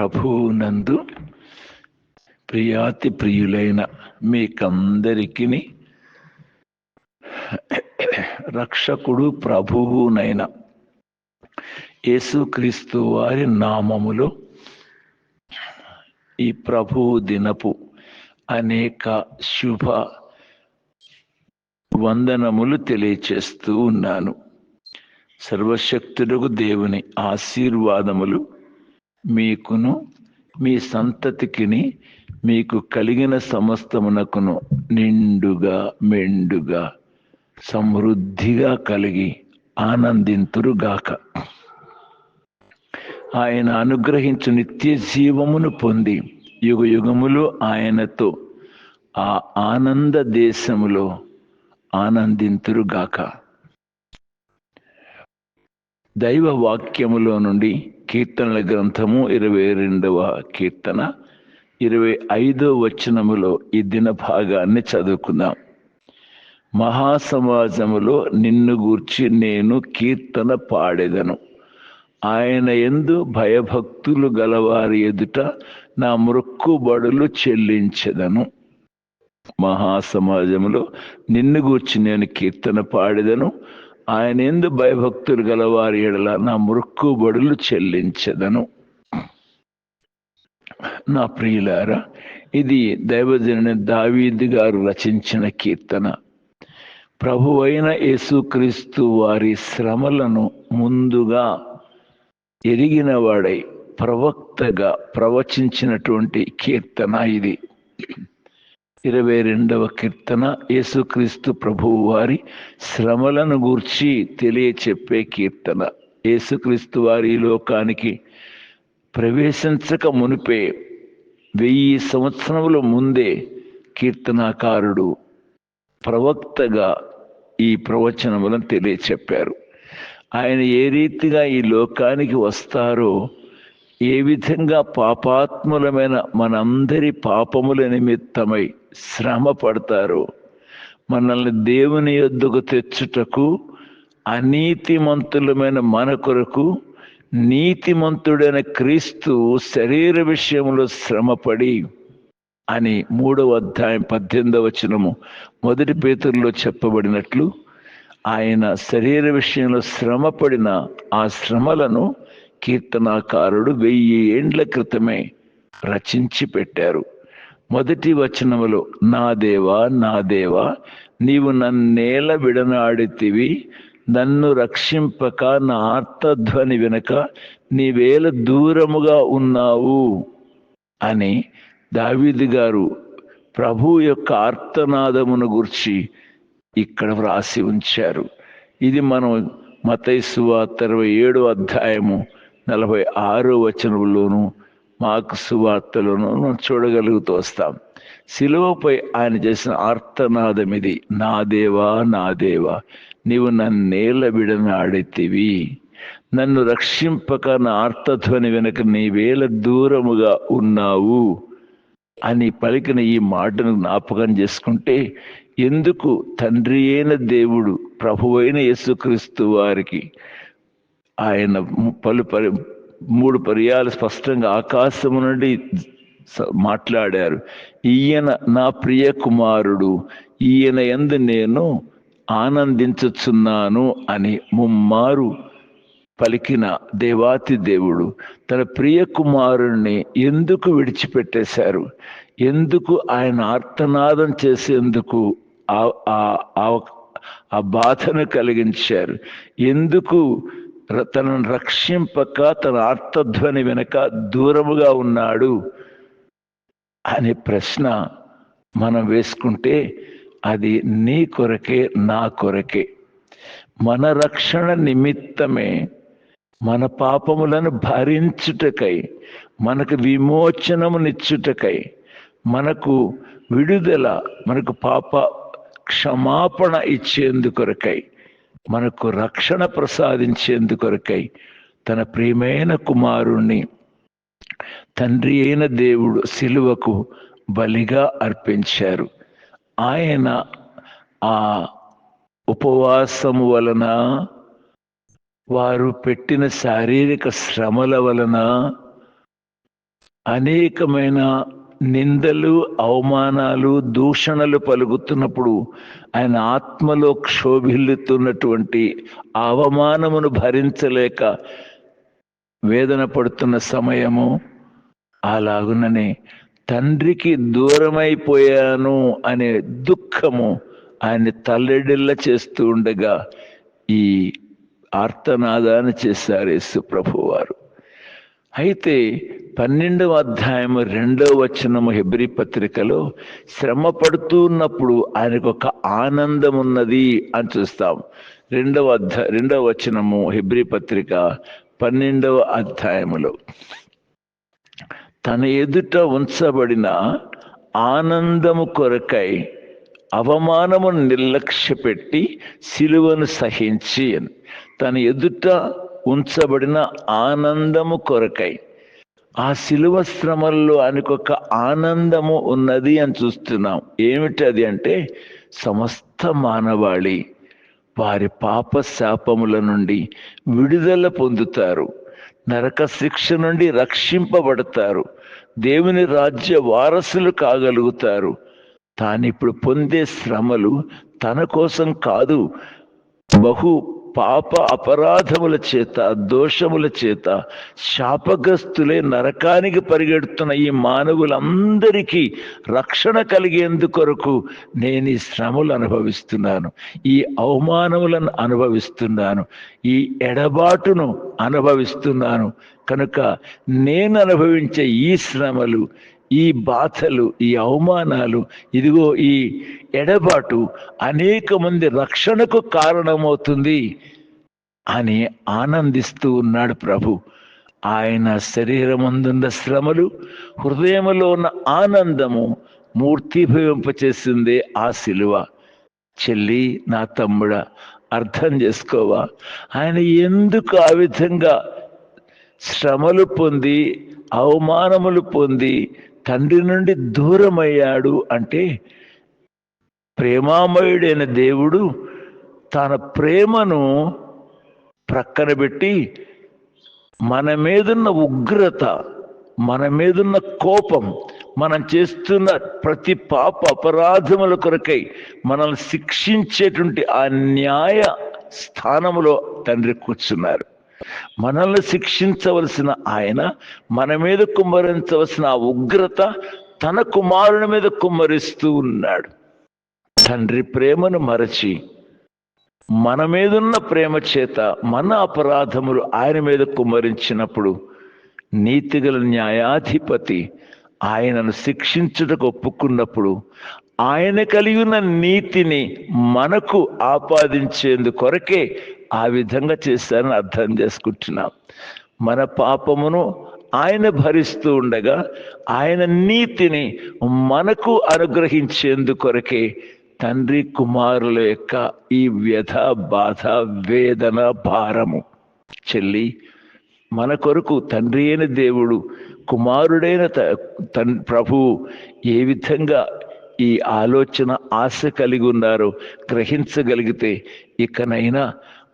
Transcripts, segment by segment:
ప్రభువునందు ప్రియాతి ప్రియులైన మీకందరికీ రక్షకుడు ప్రభువునైన యేసుక్రీస్తు వారి నామములో ఈ ప్రభువు దినపు అనేక శుభ వందనములు తెలియచేస్తూ ఉన్నాను. సర్వశక్తుడుగు దేవుని ఆశీర్వాదములు మీకును మీ సంతతికిని మీకు కలిగిన సమస్తమునకును నిండుగా మెండుగా సమృద్ధిగా కలిగి ఆనందింతురుగాక. ఆయన అనుగ్రహించు నిత్య జీవమును పొంది యుగ యుగములు ఆయనతో ఆ ఆనంద దేశములో ఆనందింతురుగాక. దైవ వాక్యములో నుండి కీర్తనల గ్రంథము ఇరవై రెండవ కీర్తన ఇరవై ఐదో వచనములో ఈ దిన భాగాన్ని చదువుకుందాం. మహాసమాజములో నిన్ను గూర్చి నేను కీర్తన పాడెదను. ఆయన ఎందు భయభక్తులు గలవారి ఎదుట నా మృక్కుబడులు చెల్లించెదను. మహాసమాజంలో నిన్ను గూర్చి నేను కీర్తన పాడెదను. ఆయన ఎందు భయభక్తులు గలవారి ఎడల నా మృక్కుబడులు చెల్లించదను. నా ప్రియులారా ఇది దైవజనుని దావీద్ గారు రచించిన కీర్తన. ప్రభువైన యేసుక్రీస్తు వారి శ్రమలను ముందుగా ఎరిగిన వాడై ప్రవక్తగా ప్రవచించినటువంటి కీర్తన ఇది. ఇరవై రెండవ కీర్తన యేసుక్రీస్తు ప్రభువు వారి శ్రమలను గూర్చి తెలియచెప్పే కీర్తన. యేసుక్రీస్తు వారి లోకానికి ప్రవేశించక మునిపే వెయ్యి సంవత్సరముల ముందే కీర్తనాకారుడు ప్రవక్తగా ఈ ప్రవచనములను తెలియచెప్పారు. ఆయన ఏ రీతిగా ఈ లోకానికి వస్తారో ఏ విధంగా పాపాత్ములమైన మనందరి పాపముల నిమిత్తమై శ్రమ పడతారు మనల్ని దేవుని యొద్దకు తెచ్చుటకు అనీతిమంతులమైన మన కొరకు నీతిమంతుడైన క్రీస్తు శరీర విషయంలో శ్రమపడి అని మూడవ అధ్యాయం పద్దెనిమిదవ వచనము మొదటి పేతుల్లో చెప్పబడినట్లు ఆయన శరీర విషయంలో శ్రమపడిన ఆ శ్రమలను కీర్తనాకారుడు వెయ్యి ఏండ్ల క్రితమే రచించి పెట్టారు. మొదటి వచనములో నా దేవా నా దేవా నీవు నన్నేల విడనాడితివి నన్ను రక్షింపక నా ఆర్తధ్వని వెనుక నీవేల దూరముగా ఉన్నావు అని దావీది గారు ప్రభు యొక్క ఆర్తనాదమును గుర్చి ఇక్కడ వ్రాసి ఉంచారు. ఇది మనం మతైసువార్త ఇరవై ఏడు అధ్యాయము నలభై ఆరో వచనంలోనూ మాకు సువార్తలోనూ మనం చూడగలుగుతూ వస్తాం. శిలువపై ఆయన చేసిన ఆర్తనాదం ఇది నా దేవా నా దేవా నీవు నన్నేల ఆడెత్తివి. నన్ను రక్షింపక నా ఆర్తధ్వని వెనుక నీవేల దూరముగా ఉన్నావు అని పలికిన ఈ మాటను జ్ఞాపకం చేసుకుంటే ఎందుకు తండ్రి అయిన దేవుడు ప్రభువైన యేసుక్రీస్తు వారికి ఆయన పలు పరి మూడు పర్యాలు స్పష్టంగా ఆకాశము నుండి మాట్లాడారు. ఈయన నా ప్రియ కుమారుడు ఈయన ఎందు నేను ఆనందించుచున్నాను అని ముమ్మారు పలికిన దేవాతి దేవుడు తన ప్రియ కుమారుణ్ణి ఎందుకు విడిచిపెట్టేశారు? ఎందుకు ఆయన ఆర్తనాదం చేసేందుకు ఆ బాధను కలిగించారు? ఎందుకు తనను రక్షింపక తన ఆర్తధ్వని వెనక దూరముగా ఉన్నాడు అనే ప్రశ్న మనం వేసుకుంటే అది నీ కొరకే నా కొరకే. మన రక్షణ నిమిత్తమే మన పాపములను భరించుటకై మనకు విమోచనమునిచ్చుటకై మనకు విడుదల మనకు పాప క్షమాపణ ఇచ్చేందుకొరకై మనకు రక్షణ ప్రసాదించేందుకొరకై తన ప్రియమైన కుమారుణ్ణి తండ్రి అయిన దేవుడు సిలువకు బలిగా అర్పించారు. ఆయన ఆ ఉపవాసము వలన వారు పెట్టిన శారీరక శ్రమల వలన అనేకమైన నిందలు అవమానాలు దూషణలు పలుకుతున్నప్పుడు ఆయన ఆత్మలో క్షోభిల్లుతున్నటువంటి అవమానమును భరించలేక వేదన పడుతున్న సమయము అలాగుననే తండ్రికి దూరమైపోయాను అనే దుఃఖము ఆయన్ని తల్లెడిల్ల చేస్తూ ఉండగా ఈ ఆర్తనాదాన్ని చేశారు యేసు ప్రభువారు అయితే పన్నెండవ అధ్యాయము రెండవ వచనము హెబ్రి పత్రికలో శ్రమ పడుతున్నప్పుడు ఆయనకు ఒక ఆనందం ఉన్నది అని చూస్తాం. రెండవ అధ్యాయ రెండవ వచనము హెబ్రి పత్రిక పన్నెండవ అధ్యాయములో. తన ఎదుట ఉంచబడిన ఆనందము కొరకై అవమానము నిర్లక్ష్య పెట్టి సిలువను సహించి అని. తన ఎదుట ఉంచబడిన ఆనందము కొరకై. ఆ శిలువ శ్రమల్లో ఆయనకొక ఆనందము ఉన్నది అని చూస్తున్నాం. ఏమిటి అది అంటే సమస్త మానవాళి వారి పాప శాపముల నుండి విడుదల పొందుతారు. నరక శిక్ష నుండి రక్షింపబడతారు. దేవుని రాజ్య వారసులు కాగలుగుతారు. తాను ఇప్పుడు పొందే శ్రమలు తన కోసం కాదు బహు పాప అపరాధముల చేత దోషముల చేత శాపగ్రస్తులే నరకానికి పరిగెడుతున్న ఈ మానవులందరికీ రక్షణ కలిగేందుకొరకు నేను ఈ శ్రమలు అనుభవిస్తున్నాను. ఈ అవమానములను అనుభవిస్తున్నాను. ఈ ఎడబాటును అనుభవిస్తున్నాను. కనుక నేను అనుభవించే ఈ శ్రమలు ఈ బాధలు ఈ అవమానాలు ఇదిగో ఈ ఎడబాటు అనేక మంది రక్షణకు కారణమవుతుంది అని ఆనందిస్తూ ఉన్నాడు ప్రభు. ఆయన శరీరమందున్న శ్రమలు హృదయంలో ఉన్న ఆనందము మూర్తిభవింపచేసిందే ఆ శిలువ చెల్లి నా తమ్ముడ అర్థం చేసుకోవా? ఆయన ఎందుకు ఆ విధంగా శ్రమలు పొంది అవమానములు పొంది తండ్రి నుండి దూరమయ్యాడు అంటే ప్రేమామయుడైన దేవుడు తన ప్రేమను ప్రక్కన పెట్టి మన మీదున్న ఉగ్రత మన మీదున్న కోపం మనం చేస్తున్న ప్రతి పాప అపరాధముల కొరకై మనల్ని శిక్షించేటువంటి ఆ న్యాయ స్థానములో తండ్రి కూర్చున్నారు. మనల్ని శిక్షించవలసిన ఆయన మన మీద కుమ్మరించవలసిన ఆ ఉగ్రత తన కుమారుని మీద కుమ్మరిస్తూ ఉన్నాడు. తండ్రి ప్రేమను మరచి మన మీదున్న ప్రేమ చేత మన అపరాధములు ఆయన మీద కుమ్మరించినప్పుడు నీతిగల న్యాయాధిపతి ఆయనను శిక్షించుటకు ఒప్పుకున్నప్పుడు ఆయన కలిగి ఉన్న నీతిని మనకు ఆపాదించేందు కొరకే ఆ విధంగా చేశారని అర్థం చేసుకుంటున్నాం. మన పాపమును ఆయన భరిస్తూ ఉండగా ఆయన నీతిని మనకు అనుగ్రహించేందు కొరకే తండ్రి కుమారుల యొక్క ఈ వ్యధ బాధ వేదన భారము చెల్లి మన కొరకు తండ్రి అయిన దేవుడు కుమారుడైన త ప్రభువు ఏ విధంగా ఈ ఆలోచన ఆశ కలిగి ఉన్నారో గ్రహించగలిగితే ఇకనైనా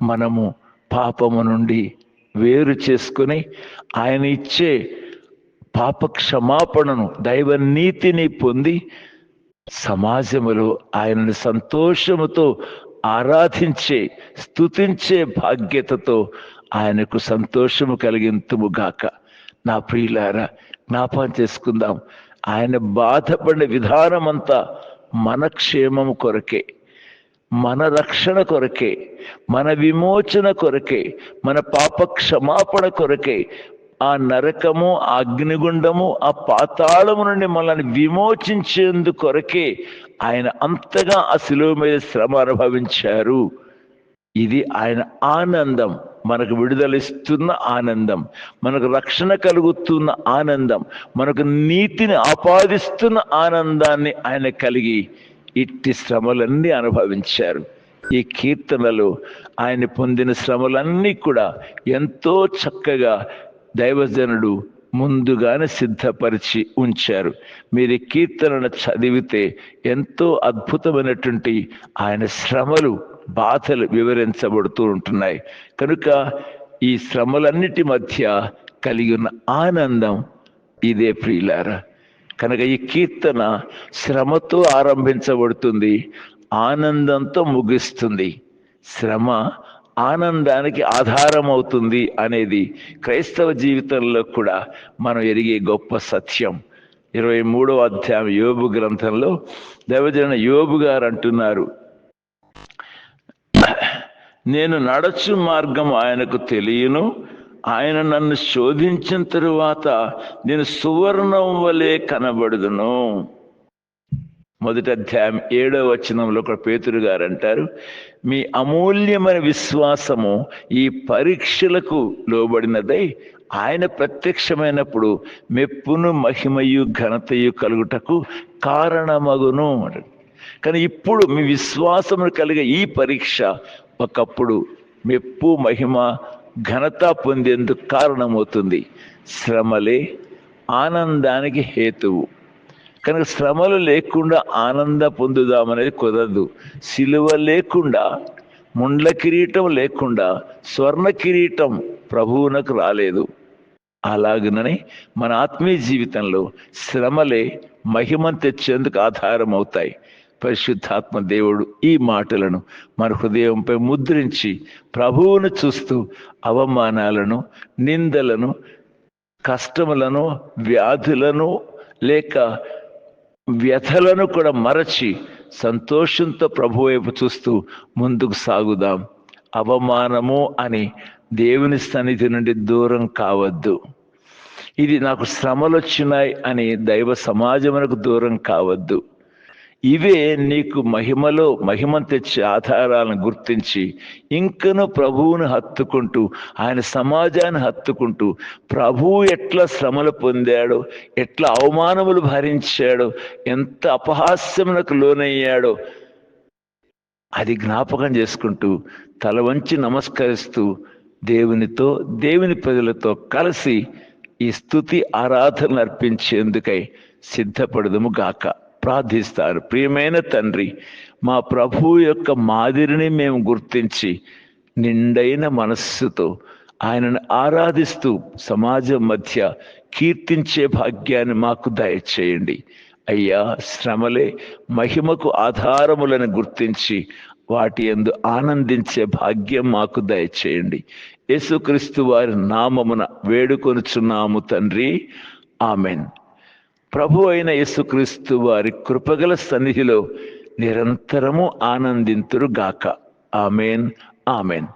మనము పాపము నుండి వేరు చేసుకుని ఆయన ఇచ్చే పాప క్షమాపణను దైవ నీతిని పొంది సమాజములో ఆయనను సంతోషముతో ఆరాధించే స్థుతించే భాగ్యతతో ఆయనకు సంతోషము కలిగింతుముగాక నా ప్రియులారా జ్ఞాపం చేసుకుందాం. ఆయన బాధపడిన విధానం అంతా మన క్షేమము కొరకే మన రక్షణ కొరకే మన విమోచన కొరకే మన పాప క్షమాపణ కొరకే ఆ నరకము ఆ అగ్నిగుండము ఆ పాతాళము నుండి మనల్ని విమోచించేందు కొరకే ఆయన అంతగా ఆ శిలువ మీద శ్రమ అనుభవించారు. ఇది ఆయన ఆనందం. మనకు విడుదలిస్తున్న ఆనందం మనకు రక్షణ కలుగుతున్న ఆనందం మనకు నీతిని ఆపాదిస్తున్న ఆనందాన్ని ఆయన కలిగి ఇట్టి శ్రమలన్నీ అనుభవించారు. ఈ కీర్తనలు ఆయన పొందిన శ్రమలన్నీ కూడా ఎంతో చక్కగా దైవజనుడు ముందుగానే సిద్ధపరిచి ఉంచారు. మీరు కీర్తనను చదివితే ఎంతో అద్భుతమైనటువంటి ఆయన శ్రమలు బాధలు వివరించబడుతూ ఉంటున్నాయి. కనుక ఈ శ్రమలన్నిటి మధ్య కలిగి ఉన్న ఆనందం ఇదే ప్రియులారా. కనుక ఈ కీర్తన శ్రమతో ఆరంభించబడుతుంది ఆనందంతో ముగిస్తుంది. శ్రమ ఆనందానికి ఆధారం అవుతుంది అనేది క్రైస్తవ జీవితంలో కూడా మనం ఎరిగే గొప్ప సత్యం. ఇరవై మూడవ అధ్యాయం యోబు గ్రంథంలో దైవజన యోబు గారు అంటున్నారు. నేను నడచు మార్గం ఆయనకు తెలియను ఆయన నన్ను శోధించిన తరువాత నేను సువర్ణం వలె కనబడుదును మొదటి అధ్యాయం ఏడవ వచనంలో ఒక పేతురు గారు అంటారు మీ అమూల్యమైన విశ్వాసము ఈ పరీక్షలకు లోబడినదై ఆయన ప్రత్యక్షమైనప్పుడు మెప్పును మహిమయు ఘనతయు కలుగుటకు కారణమగును అంటాడు. కానీ ఇప్పుడు మీ విశ్వాసమును కలిగే ఈ పరీక్ష ఒకప్పుడు మెప్పు మహిమ ఘనత పొందేందుకు కారణమవుతుంది. శ్రమలే ఆనందానికి హేతువు. కనుక శ్రమలు లేకుండా ఆనంద పొందుదామనేది కుదరదు. సిలువ లేకుండా ముండ్ల కిరీటం లేకుండా స్వర్ణ కిరీటం ప్రభువునకు రాలేదు. అలాగనని మన ఆత్మీయ జీవితంలో శ్రమలే మహిమను తెచ్చేందుకు ఆధారం అవుతాయి పరిశుద్ధాత్మ దేవుడు ఈ మాటలను మన హృదయంపై ముద్రించి ప్రభువును చూస్తూ అవమానాలను నిందలను కష్టములను వ్యాధులను లేక వ్యథలను కూడా మరచి సంతోషంతో ప్రభు వైపు చూస్తూ ముందుకు సాగుదాం. అవమానము అని దేవుని సన్నిధి నుండి దూరం కావద్దు. ఇది నాకు శ్రమలు వచ్చినాయి అని దైవ సమాజమునకు దూరం కావద్దు. ఇవే నీకు మహిమలో మహిమ తెచ్చే ఆధారాలను గుర్తించి ఇంకను ప్రభువును హత్తుకుంటూ ఆయన సమాజాన్ని హత్తుకుంటూ ప్రభువు ఎట్లా శ్రమలు పొందాడో ఎట్లా అవమానములు భరించాడో ఎంత అపహాస్యమునకు లోనయ్యాడో అది జ్ఞాపకం చేసుకుంటూ తల వంచి నమస్కరిస్తూ దేవునితో దేవుని ప్రజలతో కలిసి ఈ స్థుతి ఆరాధనలు అర్పించేందుకై సిద్ధపడదము గాక. ప్రార్థిస్తారు. ప్రియమైన తండ్రి మా ప్రభువు యొక్క మాదిరిని మేము గుర్తించి నిండైన మనస్సుతో ఆయనను ఆరాధిస్తూ సమాజం మధ్య కీర్తించే భాగ్యాన్ని మాకు దయచేయండి. అయ్యా శ్రమలే మహిమకు ఆధారములను గుర్తించి వాటి ఎందు ఆనందించే భాగ్యం మాకు దయచేయండి. యేసుక్రీస్తు వారి నామమున వేడుకొనుచున్నాము తండ్రి. ఆమెన్. ప్రభు అయిన యేసుక్రీస్తు వారి కృపగల సన్నిధిలో నిరంతరము ఆనందింతురు గాక ఆమెన్ ఆమెన్.